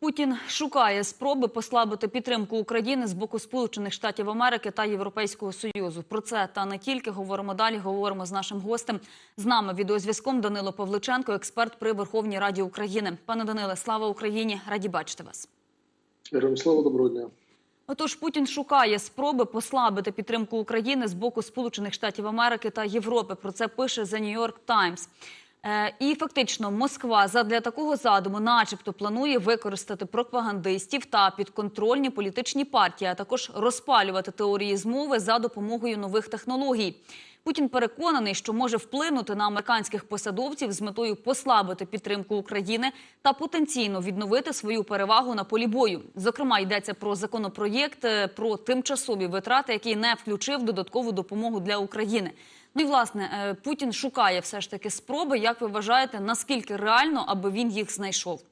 Путін шукає спроби послабити підтримку України з боку Сполучених Штатів Америки та Європейського Союзу. Про це та не тільки говоримо далі. Говоримо з нашим гостем. З нами відеозв'язком Данило Павличенко, експерт при Верховній Раді України. Пане Даниле, слава Україні! Раді бачити вас. Героям слава доброго дня. Отож, Путін шукає спроби послабити підтримку України з боку Сполучених Штатів Америки та Європи. Про це пише The New York Times. Е, і фактично Москва задля такого задуму, начебто, планує використати пропагандистів та підконтрольні політичні партії, а також розпалювати теорії змови за допомогою нових технологій. Путін переконаний, що може вплинути на американських посадовців з метою послабити підтримку України та потенційно відновити свою перевагу на полі бою. Зокрема, йдеться про законопроєкт е, про тимчасові витрати, який не включив додаткову допомогу для України. Ну і власне е, Путін шукає все ж таки спроби. Як ви вважаєте, наскільки реально, аби він їх знайшов?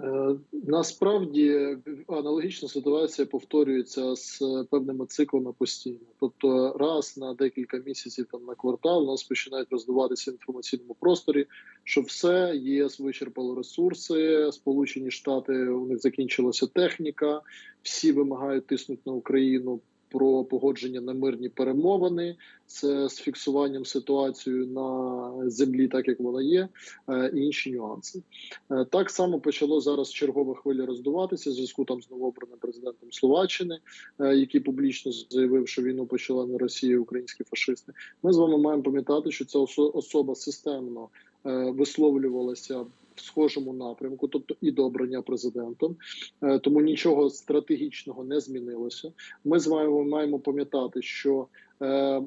Е, Насправді аналогічна ситуація повторюється з певними циклами постійно. Тобто, раз на декілька місяців, там на квартал, у нас починають роздаватися в інформаційному просторі, що все ЄС вичерпало ресурси, Сполучені Штати у них закінчилася техніка, всі вимагають тиснути на Україну. Про погодження на мирні перемовини це з фіксуванням ситуації на землі, так як вона є, е, і інші нюанси. Е, Так само почало зараз чергова хвиля роздуватися в зв'язку там з новообраним президентом Словаччини, е, який публічно заявив, що війну почала не Росія, а українські фашисти. Ми з вами маємо пам'ятати, що ця особа системно висловлювалася в схожому напрямку, тобто і до обрання президентом, Е, тому нічого стратегічного не змінилося. Ми з вами маємо пам'ятати, що е,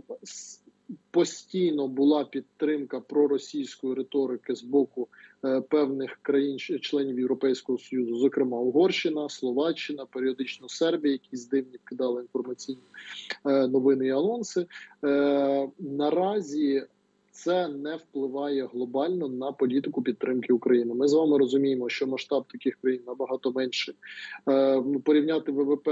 постійно була підтримка проросійської риторики з боку е, певних країн-членів Європейського союзу, зокрема Угорщина, Словаччина, періодично Сербія, які з дивні вкидали інформаційні новини і анонси. Наразі це не впливає глобально на політику підтримки України. Ми з вами розуміємо, що масштаб таких країн набагато менший. Е, ну, порівняти ВВП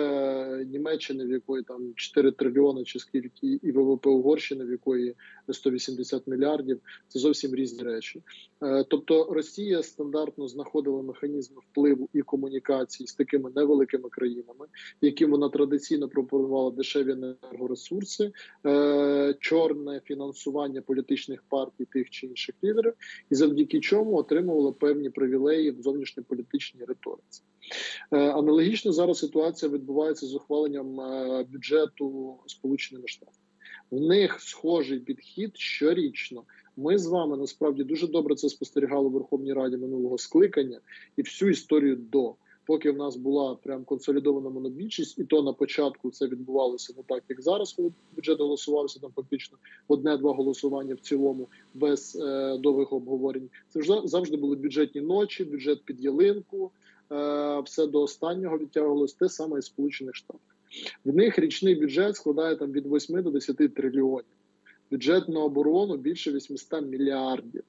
Німеччини, в якої там 4 трильйони, чи скільки, і ВВП Угорщини, в якої 180 мільярдів, це зовсім різні речі. Е, тобто Росія стандартно знаходила механізми впливу і комунікації з такими невеликими країнами, яким вона традиційно пропонувала дешеві енергоресурси, е, чорне фінансування політичних партій тих чи інших лідерів, і завдяки чому отримувала певні привілеї в зовнішньополітичній риториці. Е, Аналогічно зараз ситуація відбувається з ухваленням е, бюджету Сполученими Штатами. В них схожий підхід щорічно. Ми з вами насправді дуже добре це спостерігали в Верховній Раді минулого скликання і всю історію до. Поки в нас була прям консолідована монобільшість, і то на початку це відбувалося не так, як зараз, коли бюджет голосувався там фактично одне-два голосування в цілому без е, довгих обговорень. Це вже завжди були бюджетні ночі, бюджет під ялинку, е, все до останнього відтягувалось те саме і Сполучених Штатах. В них річний бюджет складає там від 8 до 10 трильйонів. Бюджет на оборону більше 800 мільярдів.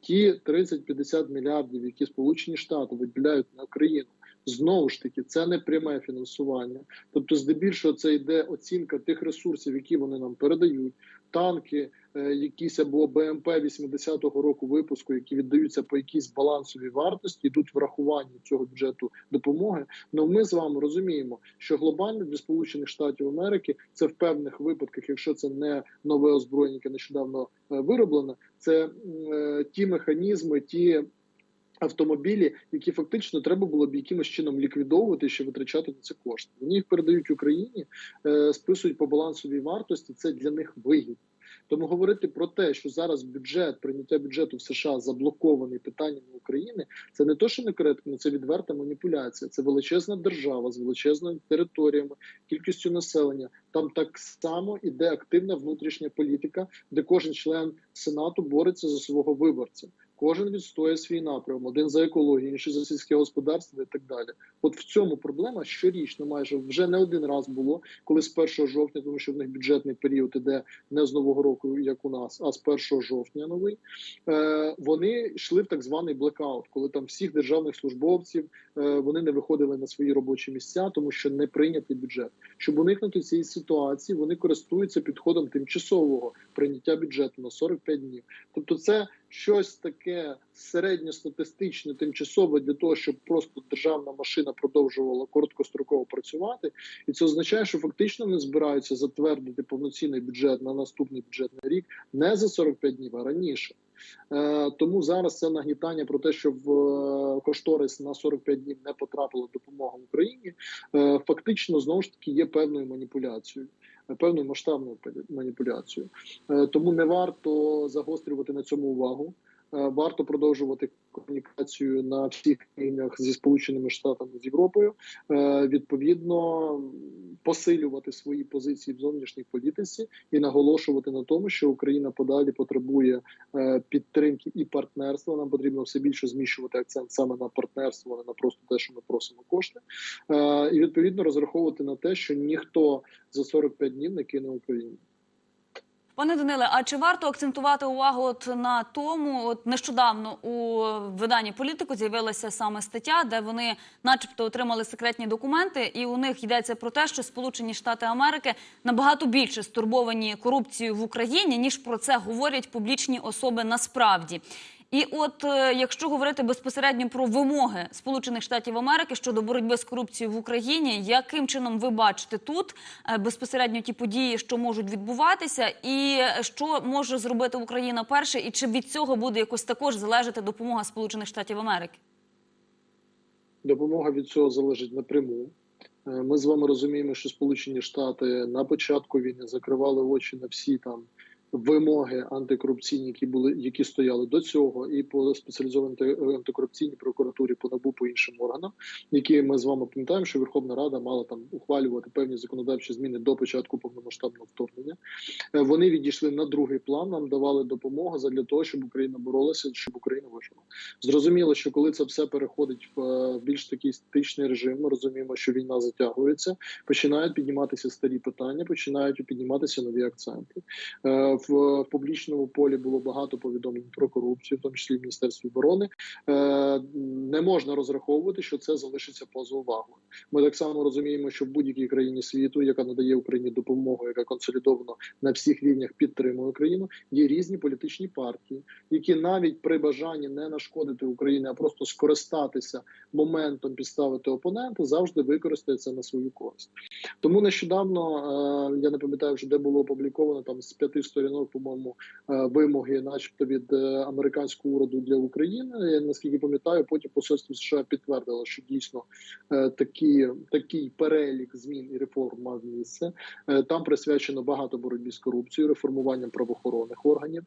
Ті 30-50 мільярдів, які Сполучені Штати виділяють на Україну, знову ж таки, це не пряме фінансування. Тобто, здебільшого, це йде оцінка тих ресурсів, які вони нам передають, танки, е, якісь або БМП 80-го року випуску, які віддаються по якійсь балансовій вартості, йдуть врахування цього бюджету допомоги. Ну ми з вами розуміємо, що глобально для Сполучених Штатів Америки це в певних випадках, якщо це не нове озброєння, яке нещодавно е, вироблене, це е, ті механізми, ті. Автомобілі, які фактично треба було б якимось чином ліквідовувати, щоб витрачати на це кошти. Вони їх передають Україні, е, списують по балансовій вартості. Це для них вигідно. Тому говорити про те, що зараз бюджет прийняття бюджету в США заблокований питаннями України, це не то, що не коректно, це відверта маніпуляція. Це величезна держава з величезними територіями, кількістю населення. Там так само іде активна внутрішня політика, де кожен член сенату бореться за свого виборця. Кожен відстоює свій напрям, один за екологію, інший за сільське господарство і так далі. От в цьому проблема щорічно, майже вже не один раз було, коли з 1 жовтня, тому що в них бюджетний період іде не з нового року, як у нас, а з 1 жовтня новий. Е, Вони йшли в так званий блекаут, коли там всіх державних службовців е, вони не виходили на свої робочі місця, тому що не прийнятий бюджет. Щоб уникнути цієї ситуації, вони користуються підходом тимчасового прийняття бюджету на 45 днів. Тобто, це щось таке середньостатистичне, тимчасове для того, щоб просто державна машина продовжувала короткостроково працювати, і це означає, що фактично вони збираються затвердити повноцінний бюджет на наступний бюджетний рік не за 45 днів, а раніше. Е, Тому зараз це нагнітання про те, що в е, кошторис на 45 днів не потрапила допомога Україні, е, фактично знову ж таки є певною маніпуляцією, е, певною масштабною пе- Е, Тому не варто загострювати на цьому увагу. Е, Варто продовжувати комунікацію на всіх рівнях зі Сполученими Штатами з Європою. Е, Відповідно, посилювати свої позиції в зовнішній політиці і наголошувати на тому, що Україна подалі потребує е, підтримки і партнерства. Нам потрібно все більше зміщувати акцент саме на партнерство, а не на просто те, що ми просимо кошти, Е, і відповідно розраховувати на те, що ніхто за 45 днів не кине Україну. Пане Даниле, а чи варто акцентувати увагу от на тому? От нещодавно у виданні політику з'явилася саме стаття, де вони, начебто, отримали секретні документи, і у них йдеться про те, що Сполучені Штати Америки набагато більше стурбовані корупцією в Україні, ніж про це говорять публічні особи насправді. І от е, якщо говорити безпосередньо про вимоги Сполучених Штатів Америки щодо боротьби з корупцією в Україні, яким чином ви бачите тут е, безпосередньо ті події, що можуть відбуватися, і е, що може зробити Україна перше, і чи від цього буде якось також залежати допомога Сполучених Штатів Америки? Допомога від цього залежить напряму. Ми з вами розуміємо, що Сполучені Штати на початку війни закривали очі на всі там вимоги антикорупційні, які були, які стояли до цього, і по спеціалізованій антикорупційній прокуратурі по НАБУ, по іншим органам, які ми з вами пам'ятаємо, що Верховна Рада мала там ухвалювати певні законодавчі зміни до початку повномасштабного вторгнення. Е, Вони відійшли на другий план, нам давали допомогу для того, щоб Україна боролася, щоб Україна вижила. Зрозуміло, що коли це все переходить в е, більш такий статичний режим, ми розуміємо, що війна затягується, починають підніматися старі питання, починають підніматися нові акценти. В публічному полі було багато повідомлень про корупцію, в тому числі в Міністерстві оборони. Е, Не можна розраховувати, що це залишиться поза увагою. Ми так само розуміємо, що в будь-якій країні світу, яка надає Україні допомогу, яка консолідовано на всіх рівнях підтримує Україну, є різні політичні партії, які навіть при бажанні не нашкодити Україні, а просто скористатися моментом підставити опонента, завжди використають це на свою користь. Тому нещодавно е, я не пам'ятаю вже де було опубліковано там з п'яти сторінок, по-моєму, е, вимоги, начебто від е, американського уряду для України. Я наскільки пам'ятаю, потім посольство США підтвердило, що дійсно е, такі, такий перелік змін і реформ мав місце. Там присвячено багато боротьбі з корупцією, реформуванням правоохоронних органів.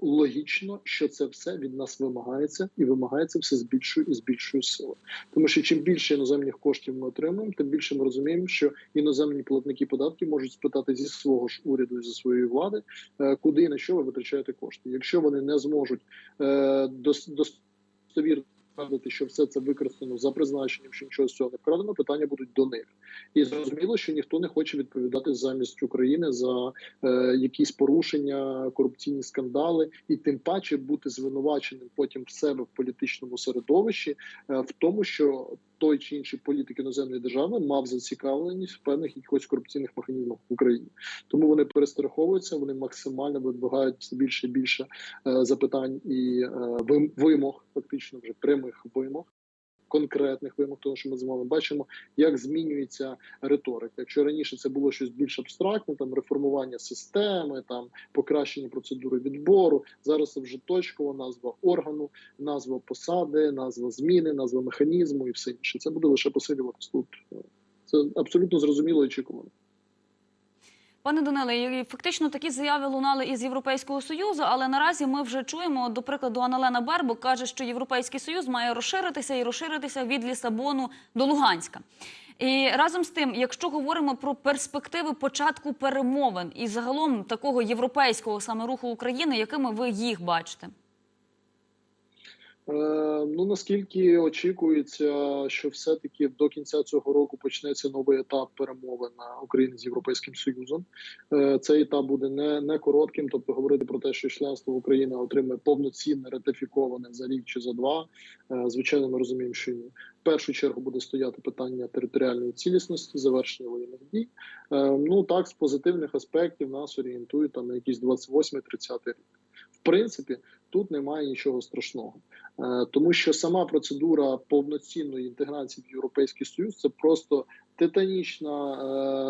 Логічно, що це все від нас вимагається, і вимагається все з більшою і з більшою силою. Тому що чим більше іноземних коштів ми отримуємо, тим більше ми розуміємо, що іноземні платники податків можуть спитати зі свого ж уряду зі своєї влади, е, куди і на що ви витрачаєте кошти. Якщо вони не зможуть е, достовірно Впевнити, що все це використано за призначенням, що нічого з цього не вкрадено, питання будуть до них. І зрозуміло, що ніхто не хоче відповідати замість України за е, якісь порушення, корупційні скандали, і тим паче бути звинуваченим потім в себе в політичному середовищі, е, в тому, що той чи інший політик іноземної держави мав зацікавленість в певних якихось корупційних механізмах в Україні. Тому вони перестраховуються, вони максимально видвигають все більше і більше е, запитань і е, вимог, фактично вже прямих вимог. Конкретних вимог, тому що ми з вами бачимо, як змінюється риторика. Якщо раніше це було щось більш абстрактне, там реформування системи, там покращення процедури відбору. Зараз це вже точкова назва органу, назва посади, назва зміни, назва механізму і все інше. Це буде лише посилюватись тут. Це абсолютно зрозуміло і очікувано. Пане Даниле, фактично такі заяви лунали із Європейського Союзу, але наразі ми вже чуємо, до прикладу, Аналена Бербок каже, що Європейський Союз має розширитися і розширитися від Лісабону до Луганська. І разом з тим, якщо говоримо про перспективи початку перемовин і загалом такого європейського саме руху України, якими ви їх бачите? Е, Ну наскільки очікується, що все-таки до кінця цього року почнеться новий етап перемовин України з Європейським Союзом. Е, Цей етап буде не, не коротким, тобто говорити про те, що членство України отримає повноцінне ратифіковане за рік чи за два. е, Звичайно, ми розуміємо, що ні. В першу чергу буде стояти питання територіальної цілісності, завершення воєнних дій. Ну так, з позитивних аспектів нас орієнтують там на якийсь 28-30 рік. В принципі, тут немає нічого страшного. Е, тому що сама процедура повноцінної інтеграції в Європейський Союз це просто титанічна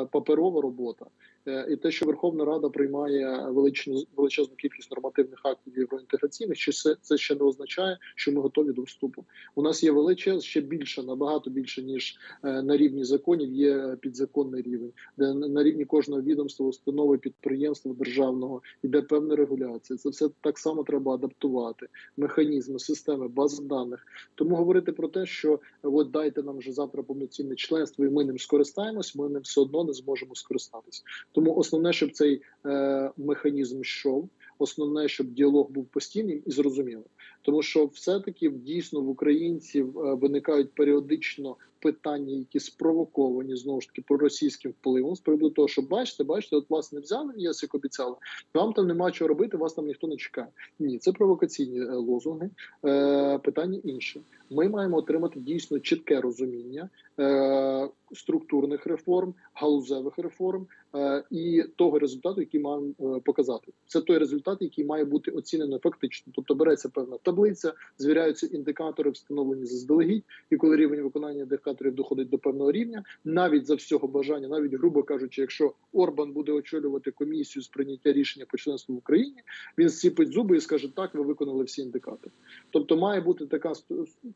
е, паперова робота. Е, І те, що Верховна Рада приймає величезну величезну кількість нормативних актів євроінтеграційних, чи це, це ще не означає, що ми готові до вступу. У нас є величез, ще більше, набагато більше ніж е, на рівні законів. Є підзаконний рівень, де на- рівні кожного відомства, установи, підприємства державного іде певна регуляція. Це все так само треба адаптувати. Механізми, системи, бази даних. Тому говорити про те, що от дайте нам вже завтра повноцінне членство, і ми ним скористаємось, ми ним все одно не зможемо скористатись. Тому основне, щоб цей е, механізм йшов, основне, щоб діалог був постійним і зрозумілим. Тому що все-таки дійсно в українців е, виникають періодично питання, які спровоковані знову ж таки проросійським впливом з приводу того, що бачите, бачите, от вас не взяли ЄС, як обіцяли. Вам там нема чого робити, вас там ніхто не чекає. Ні, це провокаційні е, лозунги. Е, питання інше. Ми маємо отримати дійсно чітке розуміння е, структурних реформ, галузевих реформ е, і того результату, який маємо е, показати. Це той результат, який має бути оцінено фактично. Тобто береться певна таблиця, звіряються індикатори, встановлені заздалегідь, і коли рівень виконання індикаторів доходить до певного рівня, навіть за всього бажання, навіть грубо кажучи, якщо Орбан буде очолювати комісію з прийняття рішення по членству в Україні, він зціпить зуби і скаже: так, ви виконали всі індикатори. Тобто має бути така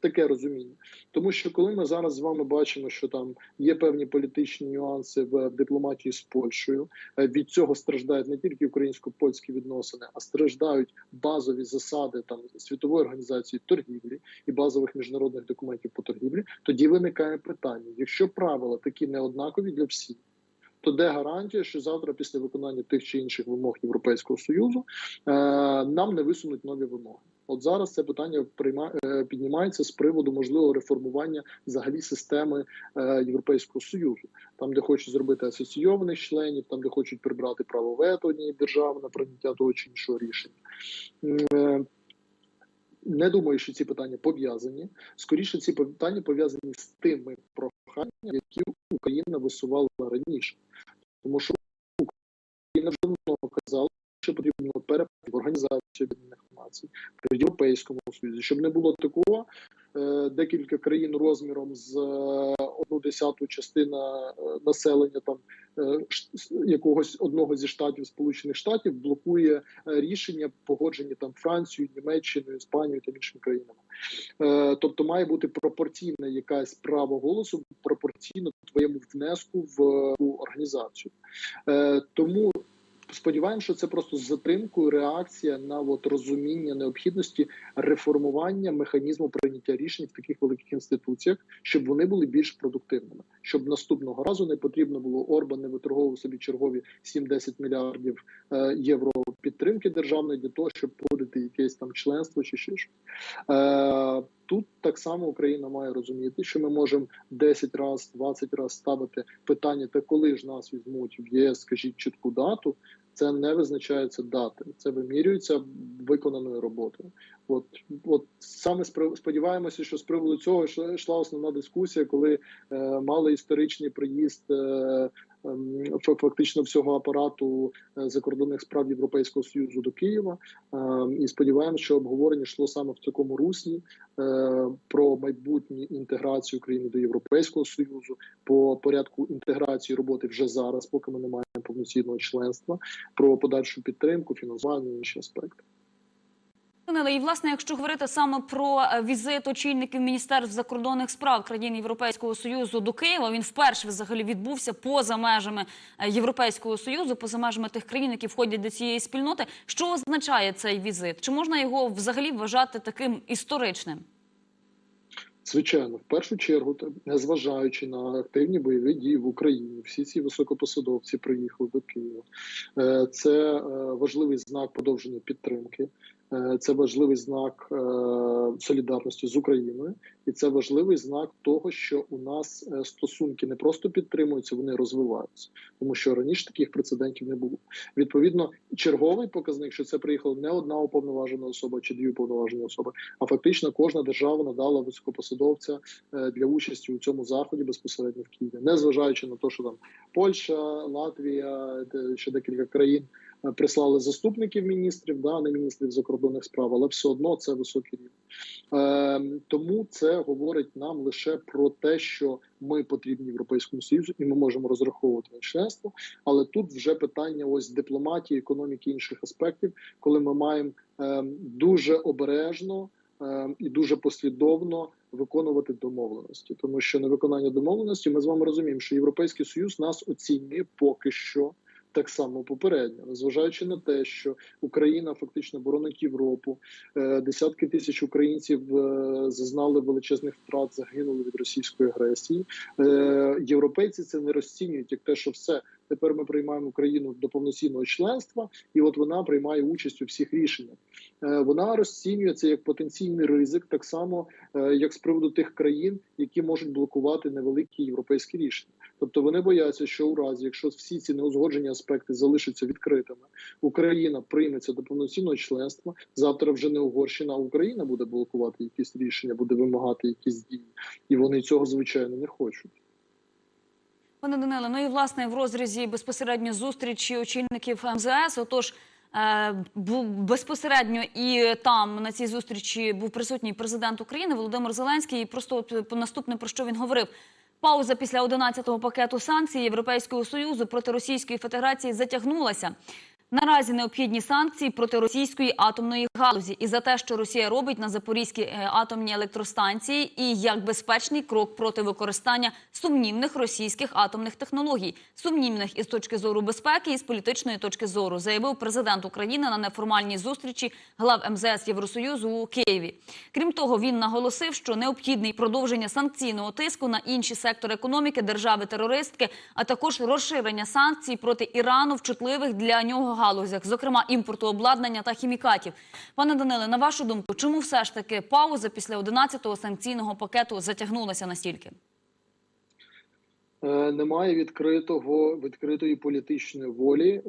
таке розуміння, тому що коли ми зараз з вами бачимо, що там є певні політичні нюанси в дипломатії з Польщею, е, від цього страждають не тільки українсько-польські відносини, а страждають базові засади там світової організації торгівлі і базових міжнародних документів по торгівлі. Тоді виникає питання: якщо правила такі неоднакові для всіх. То де гарантія, що завтра, після виконання тих чи інших вимог Європейського союзу, е, нам не висунуть нові вимоги? От зараз це питання е, піднімається з приводу можливого реформування взагалі системи е, Європейського союзу, там, де хочуть зробити асоційованих членів, там де хочуть прибрати право вето однієї держави на прийняття того чи іншого рішення. Не думаю, що ці питання пов'язані. Скоріше, ці питання пов'язані з тими проханнями, які Україна висувала раніше, тому що Україна вже давно казала, що потрібно перепад в організацію Об'єднаних Націй при Європейському Союзі, щоб не було такого. Е, Декілька країн розміром з е, одну десяту частина е, населення там якогось одного зі штатів Сполучених Штатів блокує рішення, погоджені там Францією, Німеччиною, Іспанією та іншими країнами. Тобто має бути пропорційна якась право голосу пропорційно твоєму внеску в організацію. Тому сподіваємося, що це просто з затримкою реакція на от розуміння необхідності реформування механізму прийняття рішень в таких великих інституціях, щоб вони були більш продуктивними, щоб наступного разу не потрібно було Орбан не виторговував собі чергові 7-10 мільярдів е, євро підтримки державної для того, щоб погодити якесь там членство чи ще щось. Тут так само Україна має розуміти, що ми можемо 10 разів, 20 разів ставити питання, та коли ж нас візьмуть в ЄС, скажіть чітку дату. Це не визначається дати, це вимірюється виконаною роботою. От, от саме сподіваємося, що з приводу цього йшла основна дискусія, коли е, мали історичний приїзд е, фактично всього апарату е, закордонних справ Європейського союзу до Києва. Ем, і сподіваємося, що обговорення йшло саме в такому руслі е, про майбутню інтеграцію України до Європейського союзу, по порядку інтеграції роботи вже зараз, поки ми не маємо повноцінного членства, про подальшу підтримку, фінансування і інші аспекти. І власне, якщо говорити саме про е, візит очільників міністерств закордонних справ країн Європейського союзу до Києва, він вперше взагалі відбувся поза межами е, Європейського союзу, поза межами тих країн, які входять до цієї спільноти. Що означає цей візит? Чи можна його взагалі вважати таким історичним? Звичайно, в першу чергу, незважаючи на активні бойові дії в Україні, всі ці високопосадовці приїхали до Києва. Е, Це важливий знак продовження підтримки. Е, Це важливий знак е, солідарності з Україною, і це важливий знак того, що у нас е, стосунки не просто підтримуються, вони розвиваються, тому що раніше таких прецедентів не було. Відповідно, черговий показник, що це приїхала не одна уповноважена особа чи дві уповноважені особи, а фактично кожна держава надала високопосадовця для участі у цьому заході безпосередньо в Києві, незважаючи на те, що там Польща, Латвія, ще декілька країн прислали заступників міністрів, да не міністрів закордонних справ, але все одно це високий рівень. Е, тому це говорить нам лише про те, що ми потрібні європейському союзу, і ми можемо розраховувати на членство. Але тут вже питання ось дипломатії, економіки інших аспектів, коли ми маємо е, дуже обережно е, і дуже послідовно виконувати домовленості, тому що на виконання домовленості ми з вами розуміємо, що європейський союз нас оцінює поки що. Так само попередньо, незважаючи на те, що Україна фактично боронить Європу, е, десятки тисяч українців е, зазнали величезних втрат, загинули від російської агресії. Е, Європейці це не розцінюють як те, що все тепер ми приймаємо Україну до повноцінного членства, і от вона приймає участь у всіх рішеннях. Е, Вона розцінює це як потенційний ризик, так само е, як з приводу тих країн, які можуть блокувати невеликі європейські рішення. Тобто вони бояться, що у разі, якщо всі ці неузгоджені аспекти залишаться відкритими, Україна прийметься до повноцінного членства. Завтра вже не Угорщина, а Україна буде блокувати якісь рішення, буде вимагати якісь дії, і вони цього звичайно не хочуть. Пане Даниле, ну і власне в розрізі безпосередньо зустрічі очільників МЗС. Отож, е, безпосередньо і там на цій зустрічі був присутній президент України Володимир Зеленський. І просто от, наступне про що він говорив. Пауза після 11-го пакету санкцій Європейського союзу проти Російської Федерації затягнулася. Наразі необхідні санкції проти російської атомної галузі і за те, що Росія робить на запорізькій е, атомній електростанції, і як безпечний крок проти використання сумнівних російських атомних технологій, сумнівних із точки зору безпеки і з політичної точки зору, заявив президент України на неформальній зустрічі глав МЗС Євросоюзу у Києві. Крім того, він наголосив, що необхідне продовження санкційного тиску на інші сектори економіки держави-терористки, а також розширення санкцій проти Ірану в чутливих для нього галузях, зокрема імпорту обладнання та хімікатів. Пане Даниле, на вашу думку, чому все ж таки пауза після 11-го санкційного пакету затягнулася настільки? Е, Немає відкритого відкритої політичної волі е,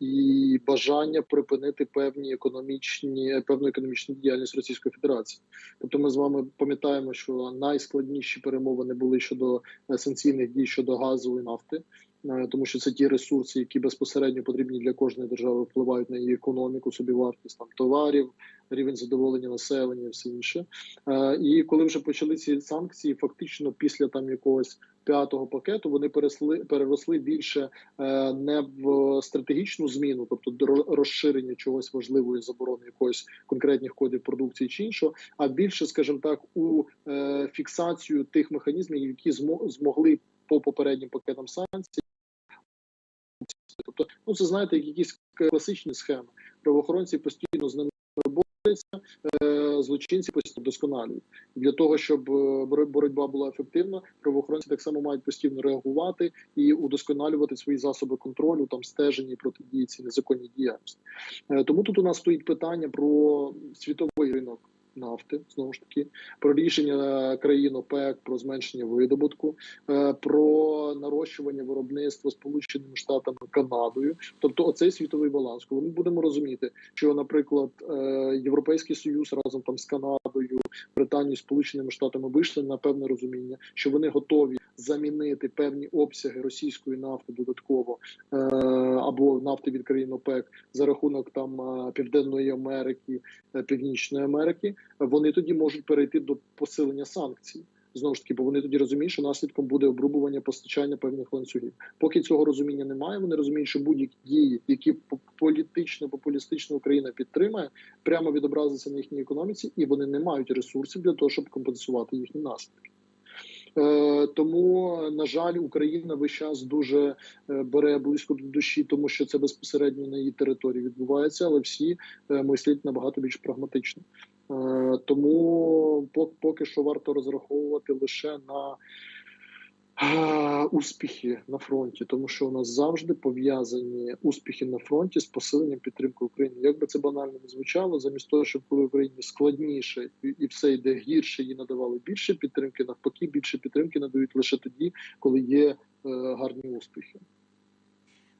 і бажання припинити певні економічні певну економічну діяльність Російської Федерації. Тобто, ми з вами пам'ятаємо, що найскладніші перемовини були щодо е, санкційних дій щодо газу і нафти. Е, Тому що це ті ресурси, які безпосередньо потрібні для кожної держави, впливають на її економіку, собівартість там товарів, рівень задоволення населення, і все інше. Е, І коли вже почали ці санкції, фактично після там якогось п'ятого пакету вони пересли переросли більше е, не в стратегічну зміну, тобто розширення чогось важливої заборони якоїсь конкретних кодів продукції чи іншого, а більше, скажімо так, у фіксацію тих механізмів, які змо- змогли по попереднім пакетам санкцій. Тобто, ну це знаєте, як якісь класичні схеми. Правоохоронці постійно з ними борються, е, злочинці постійно досконалюють. Для того, щоб е, боротьба була ефективна, правоохоронці так само мають постійно реагувати і удосконалювати свої засоби контролю, там стеження і протидії цій незаконній діяльності. Е, Тому тут у нас стоїть питання про світовий ринок. Нафти знову ж таки про рішення країн ОПЕК про зменшення видобутку, е, про нарощування виробництва Сполученими Штатами Канадою. Тобто, оцей світовий баланс, коли ми будемо розуміти, що, наприклад, е, Європейський Союз разом там з Канадою, Британією, Сполученими Штатами вийшли на певне розуміння, що вони готові замінити певні обсяги російської нафти додатково е, або нафти від країн ОПЕК за рахунок там е, Південної Америки, е, Північної Америки. Вони тоді можуть перейти до посилення санкцій. Знову ж таки, бо вони тоді розуміють, що наслідком буде обрубування постачання певних ланцюгів. Поки цього розуміння немає, вони розуміють, що будь-які дії, які по- політично популістично Україна підтримає, прямо відобразиться на їхній економіці, і вони не мають ресурсів для того, щоб компенсувати їхні наслідки. Е, Тому, на жаль, Україна весь час дуже е, бере близько до душі, тому що це безпосередньо на її території відбувається, але всі е, мислять набагато більш прагматично. Е, Тому пок- поки що варто розраховувати лише на е, успіхи на фронті, тому що у нас завжди пов'язані успіхи на фронті з посиленням підтримки України. Як би це банально не звучало, замість того, щоб коли Україні складніше і- і все йде гірше, їй надавали більше підтримки, навпаки, більше підтримки надають лише тоді, коли є е, гарні успіхи.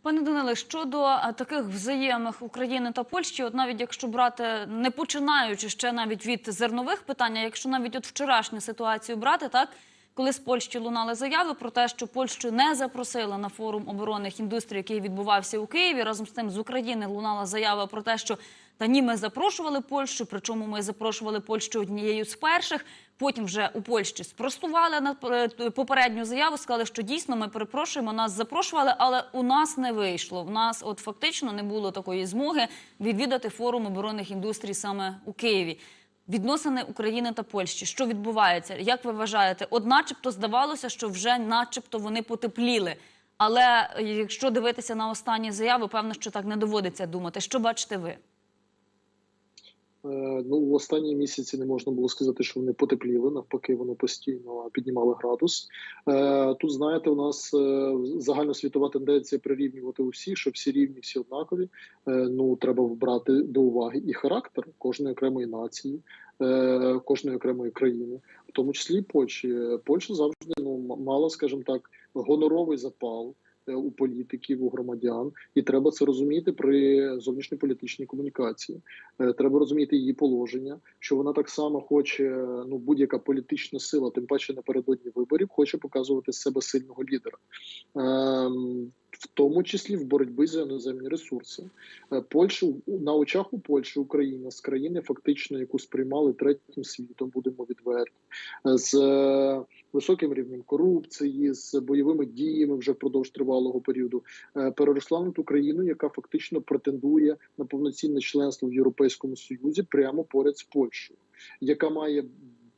Пане Даниле, щодо е, таких взаємних України та Польщі, от навіть якщо брати, не починаючи ще навіть від зернових питань, якщо навіть от вчорашню ситуацію брати, так коли з Польщі лунали заяви про те, що Польщу не запросили на форум оборонних індустрій, який відбувався у Києві. Разом з тим з України лунала заява про те, що та ні, ми запрошували Польщу, причому ми запрошували Польщу однією з перших. Потім вже у Польщі спростували на е, попередню заяву, сказали, що дійсно ми перепрошуємо, нас запрошували, але у нас не вийшло. В нас от фактично не було такої змоги відвідати форум оборонних індустрій саме у Києві. Відносини України та Польщі. Що відбувається? Як ви вважаєте? От, начебто, здавалося, що вже, начебто, вони потепліли. Але е, якщо дивитися на останні заяви, певно, що так не доводиться думати. Що бачите ви? Е, Ну, в останні місяці не можна було сказати, що вони потепліли. Навпаки, вони постійно піднімали градус. Е, Тут знаєте, у нас е, загальносвітова тенденція прирівнювати усіх, що всі рівні, всі однакові. Ну треба вбрати до уваги і характер кожної окремої нації, кожної окремої країни, в тому числі і Польщі. Польща завжди ну мала, скажімо так, гоноровий запал. У політиків, у громадян, і треба це розуміти при зовнішньополітичній комунікації. Е, Треба розуміти її положення, що вона так само хоче, ну будь-яка політична сила, тим паче напередодні виборів, хоче показувати з себе сильного лідера, ем, в тому числі в боротьбі за іноземні ресурси. Е, Польща на очах у Польщі Україна з країни, фактично, яку сприймали третім світом, будемо відверті, е, з е, високим рівнем корупції, з бойовими діями вже впродовж тривалого періоду, переросла на ту країну, яка фактично претендує на повноцінне членство в Європейському Союзі прямо поряд з Польщею, яка має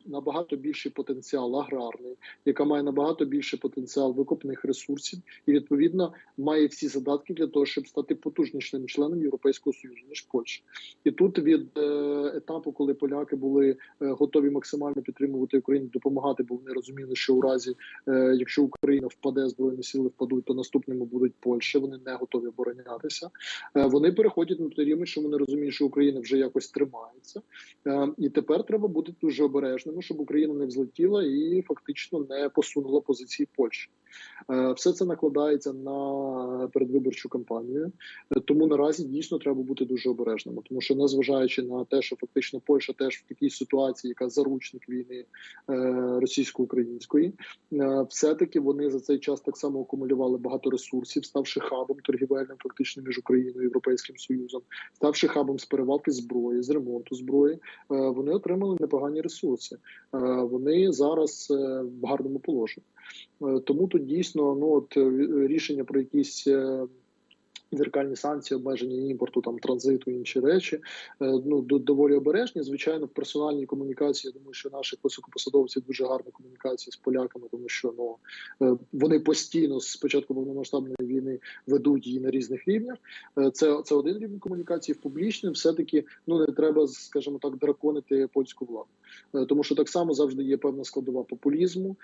набагато більший потенціал аграрний, яка має набагато більший потенціал викопних ресурсів, і відповідно має всі задатки для того, щоб стати потужнішим членом Європейського Союзу ніж Польща. І тут від е, етапу, коли поляки були е, готові максимально підтримувати Україну, допомагати, бо вони розуміли, що у разі, е, якщо Україна впаде, збройні сили впадуть, то наступними будуть Польща. Вони не готові оборонятися. Вони переходять на той рівень, що вони розуміють, що Україна вже якось тримається. І тепер треба бути дуже обережними, щоб Україна не взлетіла і фактично не посунула позиції Польщі. Е, Все це накладається на передвиборчу кампанію, Е, тому наразі дійсно треба бути дуже обережними, тому що незважаючи на те, що фактично Польща теж в такій ситуації, яка заручник війни е, російсько-української, все-таки вони за цей час так само акумулювали багато ресурсів, ставши хабом торгівельним, фактично між Україною і Європейським Союзом, ставши хабом з перевалки зброї, з ремонту зброї, вони отримали непогані ресурси. Вони зараз в гарному положенні. Е, Тому тут дійсно ну от е, рішення про якісь. Дзеркальні санкції, обмеження імпорту, там транзиту, інші речі. Е, Ну до- доволі обережні. Звичайно, в персональній комунікації. Я думаю, що наших високопосадовців дуже гарна комунікація з поляками, тому що ну е, вони постійно з початку повномасштабної війни ведуть її на різних рівнях. Е, Це це один рівень комунікації. В публічним все таки ну не треба, скажімо так, драконити польську владу, тому що так само завжди є певна складова популізму,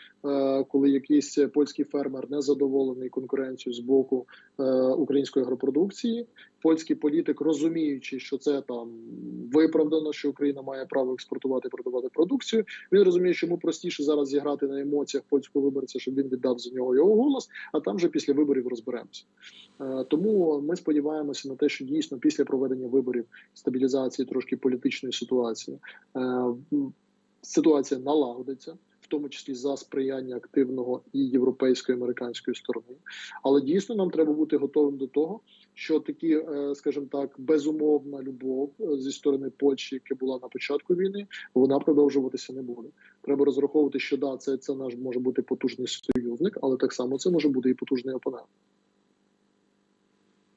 коли якийсь польський фермер не задоволений конкуренцією з боку української агропродукції. Польський політик, розуміючи, що це там виправдано, що Україна має право експортувати і продавати продукцію. Він розуміє, що йому простіше зараз зіграти на емоціях польського виборця, щоб він віддав за нього його голос. А там вже після виборів розберемося. Е, Тому ми сподіваємося на те, що дійсно після проведення виборів стабілізації трошки політичної ситуації е, ситуація налагодиться. В тому числі за сприяння активного і європейської і американської сторони, але дійсно нам треба бути готовим до того, що такі, е, скажімо так, безумовна любов е, зі сторони Польщі, яка була на початку війни, вона продовжуватися не буде. Треба розраховувати, що да, це, це наш може бути потужний союзник, але так само це може бути і потужний опонент.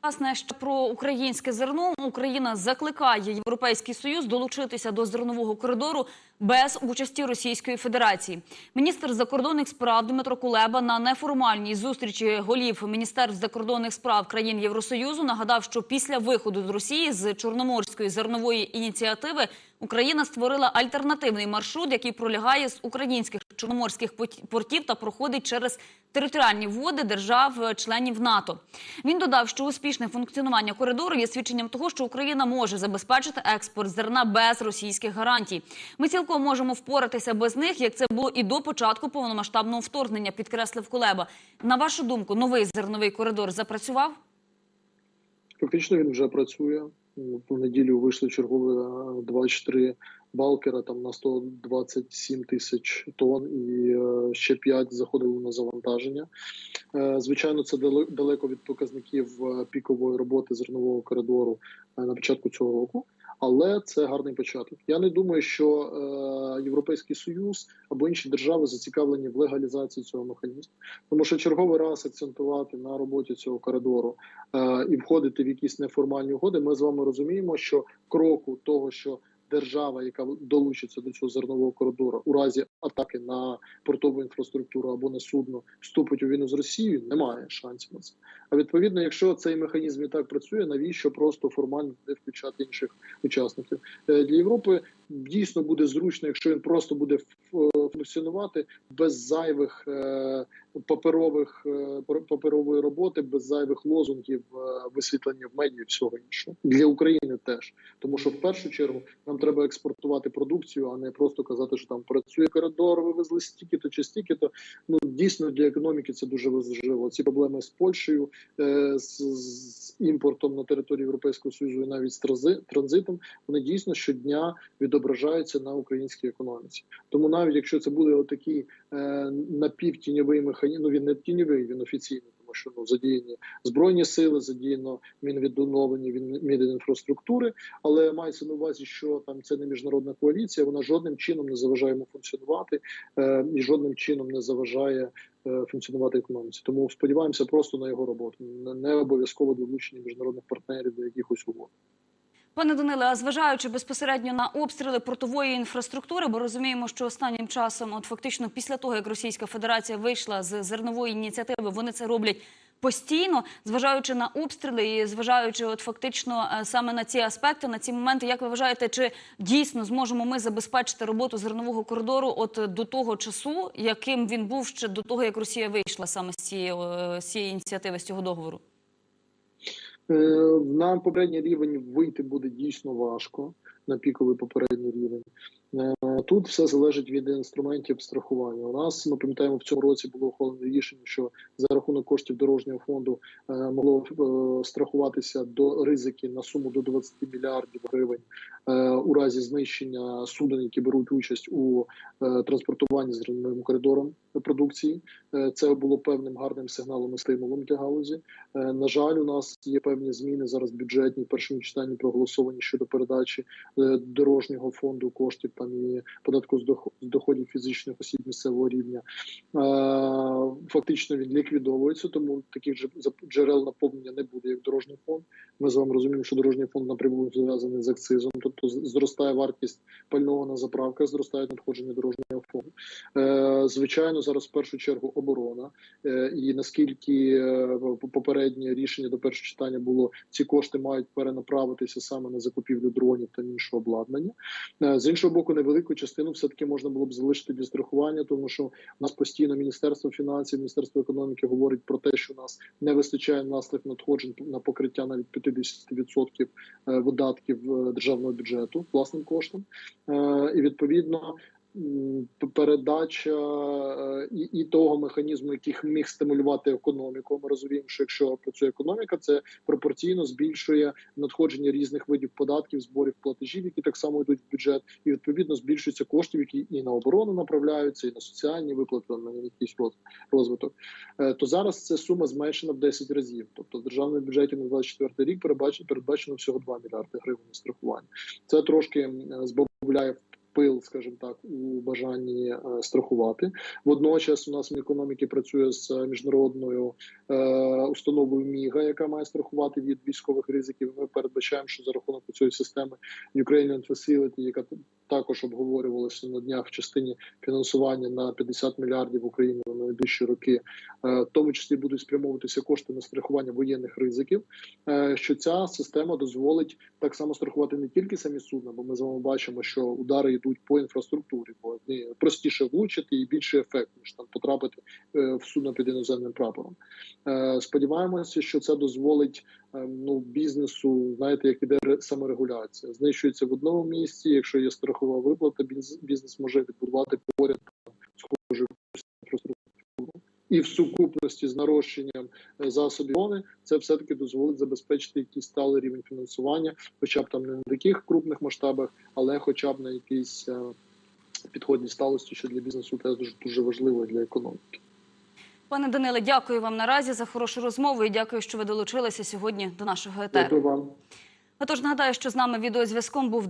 Власне, ще про українське зерно Україна закликає Європейський Союз долучитися до зернового коридору без участі Російської Федерації. Міністр закордонних справ Дмитро Кулеба на неформальній зустрічі голів міністерств закордонних справ країн Євросоюзу нагадав, що після виходу з Росії з Чорноморської зернової ініціативи Україна створила альтернативний маршрут, який пролягає з українських чорноморських портів та проходить через територіальні води держав-членів НАТО. Він додав, що успішне функціонування коридору є свідченням того, що Україна може забезпечити експорт зерна без російських гарантій. Ми цілком можемо впоратися без них, як це було і до початку повномасштабного вторгнення, підкреслив Кулеба. На вашу думку, новий зерновий коридор запрацював? Фактично він вже працює. В неділю вийшли чергові е, 24 балкера там на 127 тисяч тонн, і е, ще 5 заходили на завантаження. Е, Звичайно, це дале- далеко від показників е, пікової роботи зернового коридору на початку цього року. Але це гарний початок. Я не думаю, що е, Європейський Союз або інші держави зацікавлені в легалізації цього механізму, тому що черговий раз акцентувати на роботі цього коридору е, і входити в якісь неформальні угоди. Ми з вами розуміємо, що кроку того, що держава, яка долучиться до цього зернового коридору, у разі атаки на портову інфраструктуру або на судно, вступить у війну з Росією, немає шансів на це. А відповідно, якщо цей механізм і так працює, навіщо просто формально не включати інших учасників Е, для Європи? Дійсно буде зручно, якщо він просто буде функціонувати без зайвих е, паперових е, паперової роботи, без зайвих лозунгів, е, висвітлення в медіа і всього іншого для України теж. Тому що в першу чергу нам треба експортувати продукцію, а не просто казати, що там працює коридор, вивезли стільки-то чи стільки-то. Ну дійсно для економіки це дуже важливо. Ці проблеми з Польщею, е, з, з імпортом на територію Європейського союзу і навіть з транзитом, вони дійсно щодня відображаються на українській економіці. Тому навіть якщо це буде отакий напівтіньовий механізм, ну він не тіньовий, він офіційний, тому що ну задіяні збройні сили, задіяно мінвідновлення, він Мінінфраструктури, але мається на увазі, що там це не міжнародна коаліція, вона жодним чином не заважає йому функціонувати е, і жодним чином не заважає е, функціонувати економіці. Тому сподіваємося просто на його роботу, не обов'язково долучення міжнародних партнерів до якихось угод. Пане Даниле, а зважаючи безпосередньо на обстріли портової інфраструктури, бо розуміємо, що останнім часом, от фактично після того, як Російська Федерація вийшла з зернової ініціативи, вони це роблять постійно, зважаючи на обстріли і зважаючи от фактично е, саме на ці аспекти, на ці моменти, як ви вважаєте, чи дійсно зможемо ми забезпечити роботу зернового коридору от до того часу, яким він був ще до того, як Росія вийшла саме з цієї, е, з цієї ініціативи, з цього договору? Е, На попередній рівень вийти буде дійсно важко на піковий попередній рівень. Е, Тут все залежить від інструментів страхування. У нас ми пам'ятаємо, в цьому році було ухвалено рішення, що за рахунок коштів дорожнього фонду е, могло страхуватися до ризики на суму до 20 мільярдів гривень у разі знищення суден, які беруть участь у транспортуванні зерновим коридором продукції. Е, Це було певним гарним сигналом і стимулом для галузі. Е, На жаль, у нас є певні зміни зараз бюджетні в першому читанні проголосовані щодо передачі е, дорожнього фонду коштів там і податку з доходів фізичних осіб місцевого рівня. Е, Фактично він ліквідовується, тому таких джерел наповнення не буде, як дорожній фонд. Ми з вами розуміємо, що дорожній фонд напряму зв'язаний з акцизом, тобто зростає вартість пального на заправках, зростають надходження дорожнього фонду. Е, Звичайно, зараз в першу чергу оборона. Е, І наскільки е, попереднє рішення до першого читання було, ці кошти мають перенаправитися саме на закупівлю дронів та іншого обладнання. Е, З іншого боку, невелику частину все таки можна було б залишити для страхування, тому що у нас постійно міністерство фінансів, міністерство економіки говорить про те, що у нас не вистачає наслідок надходжень на покриття навіть 50% е, видатків державного бюджету власним коштом, і відповідно. Передача е, і, і того механізму, який міг стимулювати економіку. Ми розуміємо, що якщо працює економіка, це пропорційно збільшує надходження різних видів податків, зборів платежів, які так само йдуть в бюджет, і відповідно збільшуються коштів, які і на оборону направляються, і на соціальні виплати, на якийсь роз- розвиток. Е, То зараз ця сума зменшена в 10 разів. Тобто в державному бюджеті на 24 рік передбачено, всього 2 мільярди гривень на страхування. Це трошки збавляє пил, скажімо так, у бажанні е, страхувати. Водночас у нас Мінекономіки працює з міжнародною е, установою Міга, яка має страхувати від військових ризиків. Ми передбачаємо, що за рахунок цієї системи Ukrainian Facility, яка також обговорювалася на днях в частині фінансування на 50 мільярдів України на найближчі роки, е, в тому числі будуть спрямовуватися кошти на страхування воєнних ризиків. Що ця система дозволить так само страхувати не тільки самі судна, бо ми з вами бачимо, що удари йдуть по інфраструктурі, бо вони простіше влучити і більше ефект, ніж там потрапити е, в судно під іноземним прапором. Е, Сподіваємося, що це дозволить е, ну бізнесу, знаєте, як іде саморегуляція. Знищується в одному місці. Якщо є страхова виплата, бізнес може відбудувати поряд схожу. І в сукупності з нарощенням е, засобів оборони це все таки дозволить забезпечити якийсь сталий рівень фінансування, хоча б там не на таких крупних масштабах, але хоча б на якійсь е, підходній сталості, що для бізнесу теж дуже, дуже важливо для економіки. Пане Даниле, дякую вам наразі за хорошу розмову і дякую, що ви долучилися сьогодні до нашого етеру. Дякую вам. Отож, нагадаю, що з нами відеозв'язком був